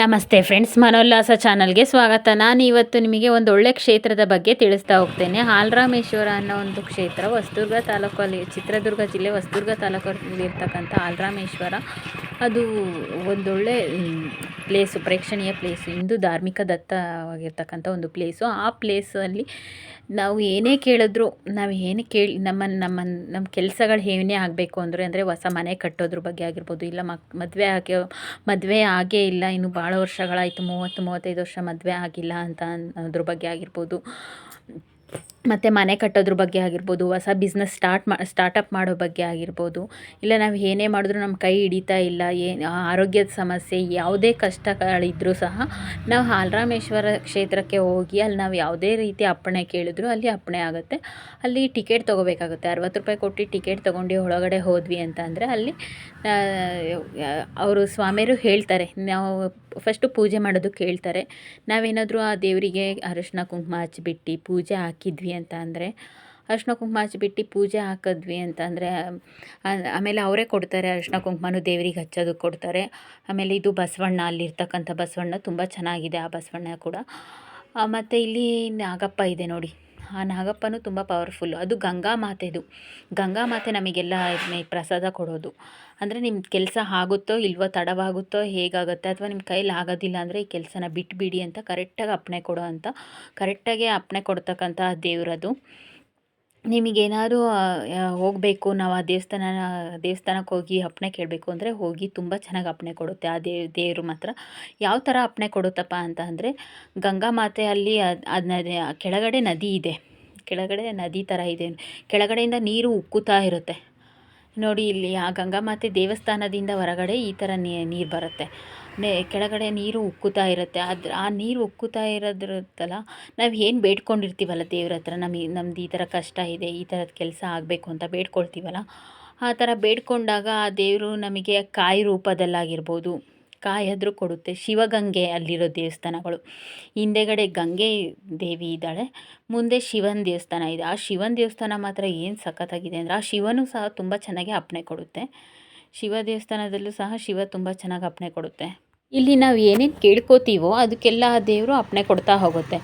ನಮಸ್ತೆ ಫ್ರೆಂಡ್ಸ್ ಮನೋಲ್ಲಾಸ ಚಾನಲ್ಗೆ ಸ್ವಾಗತ. ನಾನು ಇವತ್ತು ನಿಮಗೆ ಒಂದು ಒಳ್ಳೆ ಕ್ಷೇತ್ರದ ಬಗ್ಗೆ ತಿಳಿಸ್ತಾ ಹೋಗ್ತೇನೆ. ಹಾಲರಾಮೇಶ್ವರ ಅನ್ನೋ ಒಂದು ಕ್ಷೇತ್ರ, ಹೊಸದುರ್ಗ ತಾಲೂಕಲ್ಲಿ, ಚಿತ್ರದುರ್ಗ ಜಿಲ್ಲೆ, ಹೊಸದುರ್ಗ ತಾಲೂಕಲ್ಲಿ ಇರ್ತಕ್ಕಂಥ ಹಾಲರಾಮೇಶ್ವರ. ಅದು ಒಂದೊಳ್ಳೆ ಪ್ಲೇಸು ಪ್ರೇಕ್ಷಣೀಯ ಪ್ಲೇಸು ಹಿಂದೂ ಧಾರ್ಮಿಕ ದತ್ತವಾಗಿರ್ತಕ್ಕಂಥ ಒಂದು ಪ್ಲೇಸು ಆ ಪ್ಲೇಸಲ್ಲಿ ನಾವು ಏನೇ ಕೇಳಿದ್ರು, ನಾವು ಏನೇ ಕೇಳಿ, ನಮ್ಮ ನಮ್ಮ ನಮ್ಮ ಕೆಲಸಗಳು ಏನೇ ಆಗಬೇಕು ಅಂದರೆ ಅಂದರೆ ಹೊಸ ಮನೆ ಕಟ್ಟೋದ್ರ ಬಗ್ಗೆ ಆಗಿರ್ಬೋದು, ಇಲ್ಲ ಮಕ್, ಮದುವೆ ಆಗೋ, ಮದುವೆ ಆಗೇ ಇಲ್ಲ, ಇನ್ನು ಭಾಳ ವರ್ಷಗಳಾಯಿತು, ಮೂವತ್ತು, ಮೂವತ್ತೈದು ವರ್ಷ ಮದುವೆ ಆಗಿಲ್ಲ ಅಂತ ಅನ್ನೋದ್ರ ಬಗ್ಗೆ ಆಗಿರ್ಬೋದು. ಮತ್ತು ಮನೆ ಕಟ್ಟೋದ್ರ ಬಗ್ಗೆ ಆಗಿರ್ಬೋದು, ಹೊಸ ಬಿಸ್ನೆಸ್ ಸ್ಟಾರ್ಟ್ ಮಾ ಸ್ಟಾರ್ಟಪ್ ಮಾಡೋ ಬಗ್ಗೆ ಆಗಿರ್ಬೋದು, ಇಲ್ಲ ನಾವು ಏನೇ ಮಾಡಿದ್ರು ನಮ್ಮ ಕೈ ಹಿಡಿತಾ ಇಲ್ಲ ಏನು ಆರೋಗ್ಯದ ಸಮಸ್ಯೆ, ಯಾವುದೇ ಕಷ್ಟಗಳಿದ್ರೂ ಸಹ ನಾವು ಹಾಲರಾಮೇಶ್ವರ ಕ್ಷೇತ್ರಕ್ಕೆ ಹೋಗಿ ಅಲ್ಲಿ ನಾವು ಯಾವುದೇ ರೀತಿ ಅಪ್ಪಣೆ ಕೇಳಿದ್ರು ಅಲ್ಲಿ ಅಪ್ಪಣೆ ಆಗುತ್ತೆ. ಅಲ್ಲಿ ಟಿಕೆಟ್ ತೊಗೋಬೇಕಾಗುತ್ತೆ. ಅರವತ್ತು ರೂಪಾಯಿ ಕೊಟ್ಟು ಟಿಕೆಟ್ ತೊಗೊಂಡು ಒಳಗಡೆ ಹೋದ್ವಿ ಅಂತ ಅಲ್ಲಿ ಅವರು ಸ್ವಾಮಿಯರು ಹೇಳ್ತಾರೆ, ನಾವು ಫಸ್ಟು ಪೂಜೆ ಮಾಡೋದಕ್ಕೆ ಹೇಳ್ತಾರೆ ನಾವೇನಾದರೂ ಆ ದೇವರಿಗೆ ಅರಶಿನ, ಕುಂಕುಮ ಹಚ್ಚಿಬಿಟ್ಟು ಪೂಜೆ ಹಾಕಿದ್ವಿ ಅಂತ ಅಂದರೆ ಅರ್ಶಿನ ಕುಂಕುಮ ಹಚ್ಚಿಬಿಟ್ಟು ಪೂಜೆ ಹಾಕಿದ್ವಿ ಅಂತ ಅಂದರೆ ಆಮೇಲೆ ಅವರೇ ಕೊಡ್ತಾರೆ ಅರ್ಶಿನ ಕುಂಕುಮನೂ ದೇವರಿಗೆ ಹಚ್ಚೋದಕ್ಕೆ ಕೊಡ್ತಾರೆ. ಆಮೇಲೆ ಇದು ಬಸವಣ್ಣ, ಅಲ್ಲಿರ್ತಕ್ಕಂಥ ಬಸವಣ್ಣ, ತುಂಬ ಚೆನ್ನಾಗಿದೆ ಆ ಬಸವಣ್ಣ ಕೂಡ. ಮತ್ತು ಇಲ್ಲಿ ನಾಗಪ್ಪ ಇದೆ ನೋಡಿ. ಆ ನಾಗಪ್ಪನೂ ತುಂಬ ಪವರ್ಫುಲ್ಲು ಅದು ಗಂಗಾ ಮಾತೆದು. ಗಂಗಾ ಮಾತೆ ನಮಗೆಲ್ಲ ಪ್ರಸಾದ ಕೊಡೋದು. ಅಂದರೆ ನಿಮ್ಮ ಕೆಲಸ ಆಗುತ್ತೋ ಇಲ್ವೋ, ತಡವಾಗುತ್ತೋ, ಹೇಗಾಗುತ್ತೆ ಅಥವಾ ನಿಮ್ಮ ಕೈಲಿ ಆಗೋದಿಲ್ಲ ಅಂದರೆ ಈ ಕೆಲಸನ ಬಿಟ್ಬಿಡಿ ಅಂತ ಕರೆಕ್ಟಾಗಿ ಅಪ್ಪಣೆ ಕೊಡೋ ಅಂತ ಕರೆಕ್ಟಾಗಿ ಅಪ್ಪಣೆ ಕೊಡ್ತಕ್ಕಂಥ ದೇವರದು. ನಿಮಗೇನಾದ್ರು ಹೋಗಬೇಕು, ನಾವು ಆ ದೇವಸ್ಥಾನ ದೇವಸ್ಥಾನಕ್ಕೆ ಹೋಗಿ ಅಪ್ಪಣೆ ಕೇಳಬೇಕು ಅಂದರೆ ಹೋಗಿ ತುಂಬ ಚೆನ್ನಾಗಿ ಅಪ್ಪಣೆ ಕೊಡುತ್ತೆ. ಆ ದೇವ್, ದೇವರು ಮಾತ್ರ. ಯಾವ ಥರ ಅಪ್ಪಣೆ ಕೊಡುತ್ತಪ್ಪ ಅಂತ ಅಂದರೆ, ಗಂಗಾ ಮಾತೆ ಅಲ್ಲಿ ಅದು ಕೆಳಗಡೆ ನದಿ ಇದೆ. ಕೆಳಗಡೆ ನದಿ ಥರ ಇದೆ. ಕೆಳಗಡೆಯಿಂದ ನೀರು ಉಕ್ಕುತ್ತಾ ಇರುತ್ತೆ. ನೋಡಿ ಇಲ್ಲಿ ಆ ಗಂಗಾ ಮಾತೆ ದೇವಸ್ಥಾನದಿಂದ ಹೊರಗಡೆ ಈ ಥರ ನೀರು ಬರುತ್ತೆ. ನೆ, ಕೆಳಗಡೆ ನೀರು ಉಕ್ಕುತ್ತಾ ಇರುತ್ತೆ. ಅದು ಆ ನೀರು ಉಕ್ಕುತ್ತಾ ಇರೋದಿರುತ್ತಲ್ಲ, ನಾವು ಏನು ಬೇಡ್ಕೊಂಡಿರ್ತೀವಲ್ಲ ದೇವ್ರ ಹತ್ರ? ನಮಗೆ ನಮ್ದು ಈ ಥರ ಕಷ್ಟ ಇದೆ, ಈ ಥರದ ಕೆಲಸ ಆಗಬೇಕು ಅಂತ ಬೇಡ್ಕೊಳ್ತೀವಲ್ಲ? ಆ ಥರ ಬೇಡ್ಕೊಂಡಾಗ ಆ ದೇವರು ನಮಗೆ ಕಾಯಿ ರೂಪದಲ್ಲಾಗಿರ್ಬೋದು. ಕಾಯಾದರೂ ಕೊಡುತ್ತೆ. ಶಿವಗಂಗೆ ಅಲ್ಲಿರೋ ದೇವಸ್ಥಾನಗಳು. ಹಿಂದೆಗಡೆ ಗಂಗೆ ದೇವಿ ಇದ್ದಾಳೆ, ಮುಂದೆ ಶಿವನ ದೇವಸ್ಥಾನ ಇದೆ. ಆ ಶಿವನ ದೇವಸ್ಥಾನ ಮಾತ್ರ ಏನು ಸಖತ್ತಾಗಿದೆ ಅಂದರೆ, ಆ ಶಿವನೂ ಸಹ ತುಂಬ ಚೆನ್ನಾಗಿ ಅಪ್ಪಣೆ ಕೊಡುತ್ತೆ. ಶಿವ ದೇವಸ್ಥಾನದಲ್ಲೂ ಸಹ ಶಿವ ತುಂಬ ಚೆನ್ನಾಗಿ ಅಪ್ಪಣೆ ಕೊಡುತ್ತೆ. ಇಲ್ಲಿ ನಾವು ಏನೇನು ಕೇಳ್ಕೋತೀವೋ ಅದಕ್ಕೆಲ್ಲ ಆ ದೇವರು ಅಪ್ಪಣೆ ಕೊಡ್ತಾ ಹೋಗುತ್ತೆ.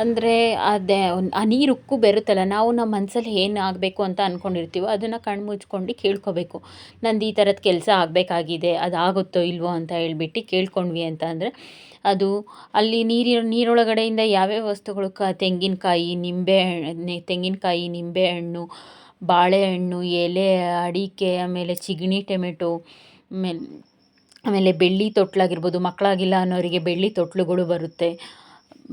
ಅಂದರೆ ಅದೇ ಆ ನೀರು ಉಕ್ಕು ಬೆರುತ್ತಲ್ಲ, ನಾವು ನಮ್ಮ ಮನಸ್ಸಲ್ಲಿ ಏನು ಆಗಬೇಕು ಅಂತ ಅಂದ್ಕೊಂಡಿರ್ತೀವೋ ಅದನ್ನು ಕಣ್ಣು ಮುಚ್ಕೊಂಡು ಕೇಳ್ಕೋಬೇಕು. ನಂದು ಈ ಥರದ ಕೆಲಸ ಆಗಬೇಕಾಗಿದೆ, ಅದು ಆಗುತ್ತೋ ಇಲ್ವೋ ಅಂತ ಹೇಳ್ಬಿಟ್ಟು ಕೇಳ್ಕೊಂಡ್ವಿ ಅಂತ ಅಂದರೆ, ಅದು ಅಲ್ಲಿ ನೀರಿರೋ ನೀರೊಳಗಡೆಯಿಂದ ಯಾವ್ಯಾವ ವಸ್ತುಗಳು, ಕ, ತೆಂಗಿನಕಾಯಿ, ನಿಂಬೆ ತೆಂಗಿನಕಾಯಿ ನಿಂಬೆಹಣ್ಣು ಬಾಳೆಹಣ್ಣು, ಎಲೆ, ಅಡಿಕೆ, ಆಮೇಲೆ ಚಿಗಣಿ, ಟೊಮೆಟೊ, ಆಮೇಲೆ ಆಮೇಲೆ ಬೆಳ್ಳಿ ತೊಟ್ಲಾಗಿರ್ಬೋದು, ಮಕ್ಕಳಾಗಿಲ್ಲ ಅನ್ನೋರಿಗೆ ಬೆಳ್ಳಿ ತೊಟ್ಲುಗಳು ಬರುತ್ತೆ.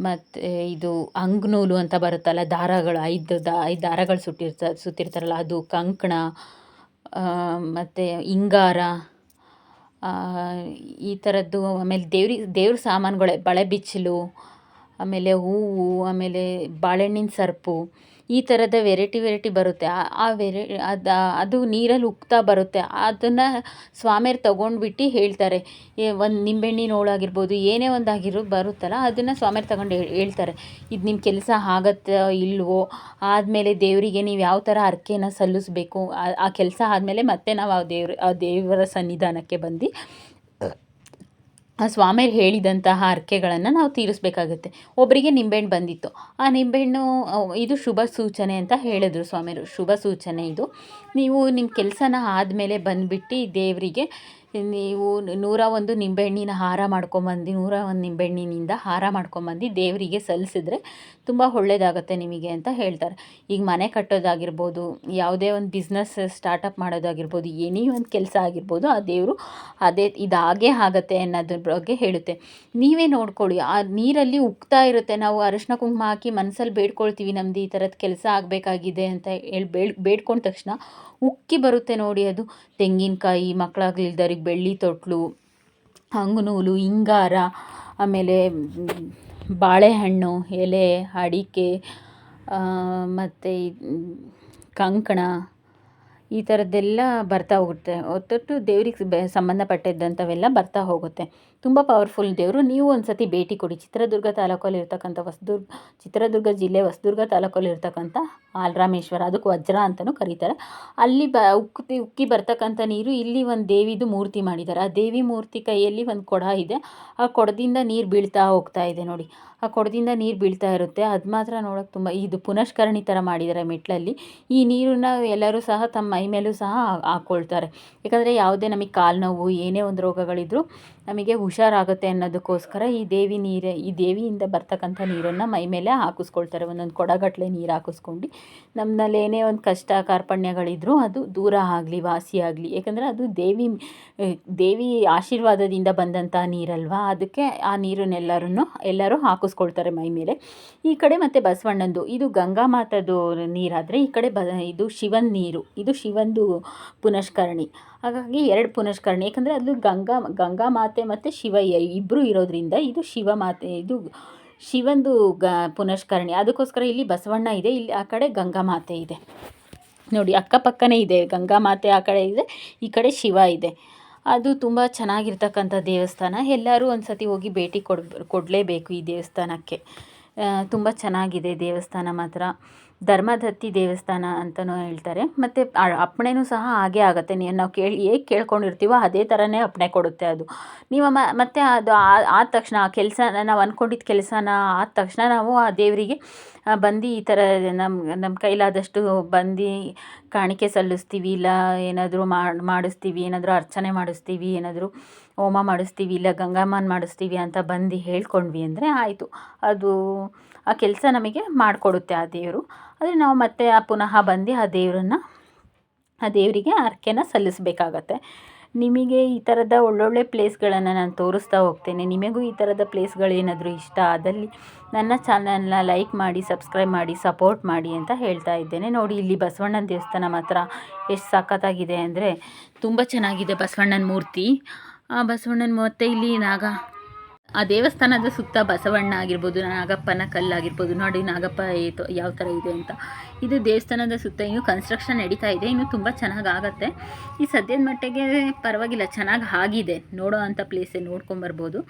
ಮತ್ತು ಇದು ಅಂಗ್ನೂಲು ಅಂತ ಬರುತ್ತಲ್ಲ, ದಾರಗಳು, ಐದು ದ, ಐದು ದಾರಗಳು ಸುಟ್ಟಿರ್ತ, ಸುತ್ತಿರ್ತಾರಲ್ಲ, ಅದು ಕಂಕಣ ಮತ್ತು ಇಂಗಾರ ಈ ಥರದ್ದು, ಆಮೇಲೆ ದೇವ್ರಿಗೆ ದೇವ್ರ ಸಾಮಾನುಗಳೇ, ಬಳೆ ಬಿಚ್ಚಲು, ಆಮೇಲೆ ಹೂವು, ಆಮೇಲೆ ಬಾಳೆಹಣ್ಣಿನ ಸರ್ಪು. ಈ ಥರದ ವೆರೈಟಿ ವೆರೈಟಿ ಬರುತ್ತೆ. ಆ ವೆರೈ ಅದು ಅದು ನೀರಲ್ಲಿ ಉಕ್ತಾ ಬರುತ್ತೆ. ಅದನ್ನು ಸ್ವಾಮಿಯರು ತೊಗೊಂಡ್ಬಿಟ್ಟು ಹೇಳ್ತಾರೆ. ಒಂದು ನಿಂಬೆಹಣ್ಣಿನ ಹೋಳಾಗಿರ್ಬೋದು ಏನೇ ಒಂದು ಆಗಿರೋ ಬರುತ್ತಲ್ಲ, ಅದನ್ನು ಸ್ವಾಮಿಯರು ತಗೊಂಡು ಹೇಳ್ತಾರೆ. ಇದು ನಿಮ್ಮ ಕೆಲಸ ಆಗತ್ತೋ ಇಲ್ವೋ, ಆದಮೇಲೆ ದೇವರಿಗೆ ನೀವು ಯಾವ ಥರ ಹರಕೆನ ಸಲ್ಲಿಸ್ಬೇಕು ಆ ಕೆಲಸ ಆದಮೇಲೆ ಮತ್ತೆ ನಾವು ಆ ದೇವ್ರ, ಆ ದೇವರ ಸನ್ನಿಧಾನಕ್ಕೆ ಬಂದು ಸ್ವಾಮಿಯರು ಹೇಳಿದಂತಹ ಹರಕೆಗಳನ್ನು ನಾವು ತೀರಿಸಬೇಕಾಗುತ್ತೆ. ಒಬ್ಬರಿಗೆ ನಿಂಬೆಹಣ್ಣು ಬಂದಿತ್ತು. ಆ ನಿಂಬೆಹಣ್ಣು ಇದು ಶುಭ ಸೂಚನೆ ಅಂತ ಹೇಳಿದ್ರು ಸ್ವಾಮಿಯರು ಶುಭ ಸೂಚನೆ ಇದು. ನೀವು ನಿಮ್ಮ ಕೆಲಸನ ಆದಮೇಲೆ ಬಂದುಬಿಟ್ಟು ದೇವರಿಗೆ ನೀವು ನೂರ ಒಂದು ನಿಂಬೆಹಣ್ಣಿನ ಹಾರ ಮಾಡ್ಕೊಂಬಂದು, ನೂರ ಒಂದು ನಿಂಬೆಹಣ್ಣಿನಿಂದ ಹಾರ ಮಾಡ್ಕೊಂಬಂದು ದೇವರಿಗೆ ಸಲ್ಲಿಸಿದ್ರೆ ತುಂಬ ಒಳ್ಳೆಯದಾಗತ್ತೆ ನಿಮಗೆ ಅಂತ ಹೇಳ್ತಾರೆ. ಈಗ ಮನೆ ಕಟ್ಟೋದಾಗಿರ್ಬೋದು, ಯಾವುದೇ ಒಂದು ಬಿಸ್ನೆಸ್ ಸ್ಟಾರ್ಟಪ್ ಮಾಡೋದಾಗಿರ್ಬೋದು, ಏನೇ ಒಂದು ಕೆಲಸ ಆಗಿರ್ಬೋದು, ಆ ದೇವರು ಅದೇ ಇದಾಗೇ ಆಗತ್ತೆ ಅನ್ನೋದ್ರ ಬಗ್ಗೆ ಹೇಳುತ್ತೆ. ನೀವೇ ನೋಡ್ಕೊಳ್ಳಿ, ಆ ನೀರಲ್ಲಿ ಉಕ್ತಾ ಇರುತ್ತೆ. ನಾವು ಅರಿಶಿನ ಕುಂಕುಮ ಹಾಕಿ ಮನಸ್ಸಲ್ಲಿ ಬೇಡ್ಕೊಳ್ತೀವಿ ನಮ್ದು ಈ ಥರದ ಕೆಲಸ ಆಗಬೇಕಾಗಿದೆ ಅಂತ ಹೇಳಿ ಬೇಡ್, ಬೇಡ್ಕೊಂಡ ತಕ್ಷಣ ಉಕ್ಕಿ ಬರುತ್ತೆ ನೋಡಿ ಅದು. ತೆಂಗಿನಕಾಯಿ ಮಕ್ಕಳಾಗ್ಲಿಲ್ದವ್ರಿಗೆ ಬೆಳ್ಳಿ ತೊಟ್ಲು, ಅಂಗುನೂಲು, ಇಂಗಾರ, ಆಮೇಲೆ ಬಾಳೆಹಣ್ಣು, ಎಲೆ, ಅಡಿಕೆ ಮತ್ತು ಕಂಕಣ ಈ ಥರದ್ದೆಲ್ಲ ಬರ್ತಾ ಹೋಗುತ್ತೆ. ಒತ್ತೊಟ್ಟು ದೇವ್ರಿಗೆ ಸಂಬಂಧಪಟ್ಟಿದ್ದಂಥವೆಲ್ಲ ಬರ್ತಾ ಹೋಗುತ್ತೆ. ತುಂಬ ಪವರ್ಫುಲ್ ದೇವರು. ನೀವು ಒಂದು ಸತಿ ಭೇಟಿ ಕೊಡಿ. ಚಿತ್ರದುರ್ಗ ತಾಲೂಕಲ್ಲಿ ಇರ್ತಕ್ಕಂಥ ಹೊಸದುರ್ಗ ಚಿತ್ರದುರ್ಗ ಜಿಲ್ಲೆ ಹೊಸದುರ್ಗ ತಾಲೂಕಲ್ಲಿ ಇರ್ತಕ್ಕಂಥ ಆಲರಾಮೇಶ್ವರ, ಅದಕ್ಕೆ ವಜ್ರ ಅಂತಲೂ ಕರೀತಾರೆ. ಅಲ್ಲಿ ಬ, ಉಕ್ಕಿ ಉಕ್ಕಿ ಬರ್ತಕ್ಕಂಥ ನೀರು ಇಲ್ಲಿ ಒಂದು ದೇವಿದು ಮೂರ್ತಿ ಮಾಡಿದ್ದಾರೆ. ಆ ದೇವಿ ಮೂರ್ತಿ ಕೈಯಲ್ಲಿ ಒಂದು ಕೊಡ ಇದೆ. ಆ ಕೊಡದಿಂದ ನೀರು ಬೀಳ್ತಾ ಹೋಗ್ತಾ ಇದೆ ನೋಡಿ. ಆ ಕೊಡದಿಂದ ನೀರು ಬೀಳ್ತಾ ಇರುತ್ತೆ. ಅದು ಮಾತ್ರ ನೋಡೋಕೆ ತುಂಬ, ಇದು ಪುನಷ್ಕರಣಿ ಥರ ಮಾಡಿದ್ದಾರೆ ಮೆಟ್ಲಲ್ಲಿ. ಈ ನೀರನ್ನ ಎಲ್ಲರೂ ಸಹ ತಮ್ಮ ಮೈ ಮೇಲೂ ಸಹ ಹಾಕ್ಕೊಳ್ತಾರೆ ಯಾಕಂದರೆ ಯಾವುದೇ ನಮಗೆ ಕಾಲು ನೋವು, ಏನೇ ಒಂದು ರೋಗಗಳಿದ್ದರೂ ನಮಗೆ ಹುಷಾರಾಗುತ್ತೆ ಅನ್ನೋದಕ್ಕೋಸ್ಕರ ಈ ದೇವಿ ನೀರು, ಈ ದೇವಿಯಿಂದ ಬರ್ತಕ್ಕಂಥ ನೀರನ್ನು ಮೈ ಮೇಲೆ ಹಾಕಿಸ್ಕೊಳ್ತಾರೆ. ಒಂದೊಂದು ಕೊಡಗಟ್ಟಲೆ ನೀರು ಹಾಕಿಸ್ಕೊಂಡು ನಮ್ಮಲ್ಲಿ ಏನೇ ಒಂದು ಕಷ್ಟ ಕಾರ್ಪಣ್ಯಗಳಿದ್ದರೂ ಅದು ದೂರ ಆಗಲಿ, ವಾಸಿ ಆಗಲಿ. ಯಾಕಂದರೆ ಅದು ದೇವಿ ದೇವಿ ಆಶೀರ್ವಾದದಿಂದ ಬಂದಂಥ ನೀರಲ್ವಾ? ಅದಕ್ಕೆ ಆ ನೀರನ್ನೆಲ್ಲರೂ ಎಲ್ಲರೂ ಹಾಕಿಸ್ಕೊಳ್ತಾರೆ ಮೈ ಮೇಲೆ. ಈ ಕಡೆ ಮತ್ತು ಬಸವಣ್ಣಂದು, ಇದು ಗಂಗಾ ಮಾತದು ನೀರಾದರೆ ಈ ಕಡೆ ಬ, ಇದು ಶಿವನ ನೀರು, ಇದು ಶಿವಂದು ಪುನಷ್ಕರಣಿ. ಹಾಗಾಗಿ ಎರಡು ಪುನಸ್ಕರಣೆ ಯಾಕಂದರೆ ಅದು ಗಂಗಾ ಗಂಗಾ ಮಾತೆ ಮತ್ತು ಶಿವ ಇಬ್ಬರು ಇರೋದ್ರಿಂದ ಇದು ಶಿವ ಮಾತೆ, ಇದು ಶಿವಂದು ಗ ಪುನಸ್ಕರಣೆ ಅದಕ್ಕೋಸ್ಕರ ಇಲ್ಲಿ ಬಸವಣ್ಣ ಇದೆ, ಇಲ್ಲಿ ಆ ಕಡೆ ಗಂಗಾ ಮಾತೆ ಇದೆ. ನೋಡಿ, ಅಕ್ಕಪಕ್ಕನೇ ಇದೆ, ಗಂಗಾ ಮಾತೆ ಆ ಕಡೆ ಇದೆ, ಈ ಕಡೆ ಶಿವ ಇದೆ. ಅದು ತುಂಬ ಚೆನ್ನಾಗಿರ್ತಕ್ಕಂಥ ದೇವಸ್ಥಾನ. ಎಲ್ಲರೂ ಒಂದು ಸತಿ ಹೋಗಿ ಭೇಟಿ ಕೊಡ್ ಕೊಡಲೇಬೇಕು ಈ ದೇವಸ್ಥಾನಕ್ಕೆ. ತುಂಬ ಚೆನ್ನಾಗಿದೆ ದೇವಸ್ಥಾನ ಮಾತ್ರ. ಧರ್ಮದತ್ತಿ ದೇವಸ್ಥಾನ ಅಂತಲೂ ಹೇಳ್ತಾರೆ. ಮತ್ತು ಅಪ್ಪಣೆನೂ ಸಹ ಹಾಗೆ ಆಗುತ್ತೆ. ನೀವು ನಾವು ಕೇಳಿ ಹೇಗೆ ಕೇಳ್ಕೊಂಡಿರ್ತೀವೋ ಅದೇ ಥರನೇ ಅಪ್ಪಣೆ ಕೊಡುತ್ತೆ ಅದು. ನೀವು ಮತ್ತು ಅದು ಆದ ತಕ್ಷಣ ಆ ಕೆಲಸ ನಾವು ಅಂದ್ಕೊಂಡಿದ್ದ ಕೆಲಸನ ಆದ ತಕ್ಷಣ ನಾವು ಆ ದೇವರಿಗೆ ಬಂದು ಈ ಥರ ನಮ್ಮ ನಮ್ಮ ಕೈಲಾದಷ್ಟು ಬಂದು ಕಾಣಿಕೆ ಸಲ್ಲಿಸ್ತೀವಿ, ಇಲ್ಲ ಏನಾದರೂ ಮಾಡಿಸ್ತೀವಿ, ಏನಾದರೂ ಅರ್ಚನೆ ಮಾಡಿಸ್ತೀವಿ, ಏನಾದರೂ ಹೋಮ ಮಾಡಿಸ್ತೀವಿ, ಇಲ್ಲ ಗಂಗಮ್ಮನ ಮಾಡಿಸ್ತೀವಿ ಅಂತ ಬಂದು ಹೇಳ್ಕೊಂಡ್ವಿ ಅಂದರೆ ಆಯಿತು. ಅದು ಆ ಕೆಲಸ ನಮಗೆ ಮಾಡಿಕೊಡುತ್ತೆ ಆ ದೇವರು. ಆದರೆ ನಾವು ಮತ್ತೆ ಆ ಪುನಃ ಬಂದು ಆ ದೇವರನ್ನ, ಆ ದೇವರಿಗೆ ಹರಕೆನ ಸಲ್ಲಿಸಬೇಕಾಗತ್ತೆ. ನಿಮಗೆ ಈ ಥರದ ಒಳ್ಳೊಳ್ಳೆ ಪ್ಲೇಸ್ಗಳನ್ನು ನಾನು ತೋರಿಸ್ತಾ ಹೋಗ್ತೇನೆ. ನಿಮಗೂ ಈ ಥರದ ಪ್ಲೇಸ್ಗಳೇನಾದರೂ ಇಷ್ಟ ಆದಲ್ಲಿ ನನ್ನ ಚಾನಲ್ನ ಲೈಕ್ ಮಾಡಿ, ಸಬ್ಸ್ಕ್ರೈಬ್ ಮಾಡಿ, ಸಪೋರ್ಟ್ ಮಾಡಿ ಅಂತ ಹೇಳ್ತಾ ಇದ್ದೇನೆ. ನೋಡಿ, ಇಲ್ಲಿ ಬಸವಣ್ಣನ ದೇವಸ್ಥಾನ ಮಾತ್ರ ಎಷ್ಟು ಸಖತ್ತಾಗಿದೆ ಅಂದರೆ ತುಂಬ ಚೆನ್ನಾಗಿದೆ ಬಸವಣ್ಣನ ಮೂರ್ತಿ. ಆ ಬಸವಣ್ಣನ ಮತ್ತೆ ಇಲ್ಲಿ ನಾಗ ಆ ದೇವಸ್ಥಾನದ ಸುತ್ತ ಬಸವಣ್ಣ ಆಗಿರ್ಬೋದು, ನಾಗಪ್ಪನ ಕಲ್ಲಾಗಿರ್ಬೋದು ನೋಡಿ ನಾಗಪ್ಪ ಯಾವ ಥರ ಇದೆ ಅಂತ. ಇದು ದೇವಸ್ಥಾನದ ಸುತ್ತ ಇನ್ನು ಕನ್ಸ್ಟ್ರಕ್ಷನ್ ನಡೀತಾ ಇದೆ. ಇನ್ನು ತುಂಬ ಚೆನ್ನಾಗಿ ಆಗುತ್ತೆ. ಈ ಸದ್ಯದ ಮಟ್ಟಿಗೆ ಪರವಾಗಿಲ್ಲ, ಚೆನ್ನಾಗಿ ಆಗಿದೆ. ನೋಡೋ ಅಂಥ ಪ್ಲೇಸೇ ನೋಡ್ಕೊಂಬರ್ಬೋದು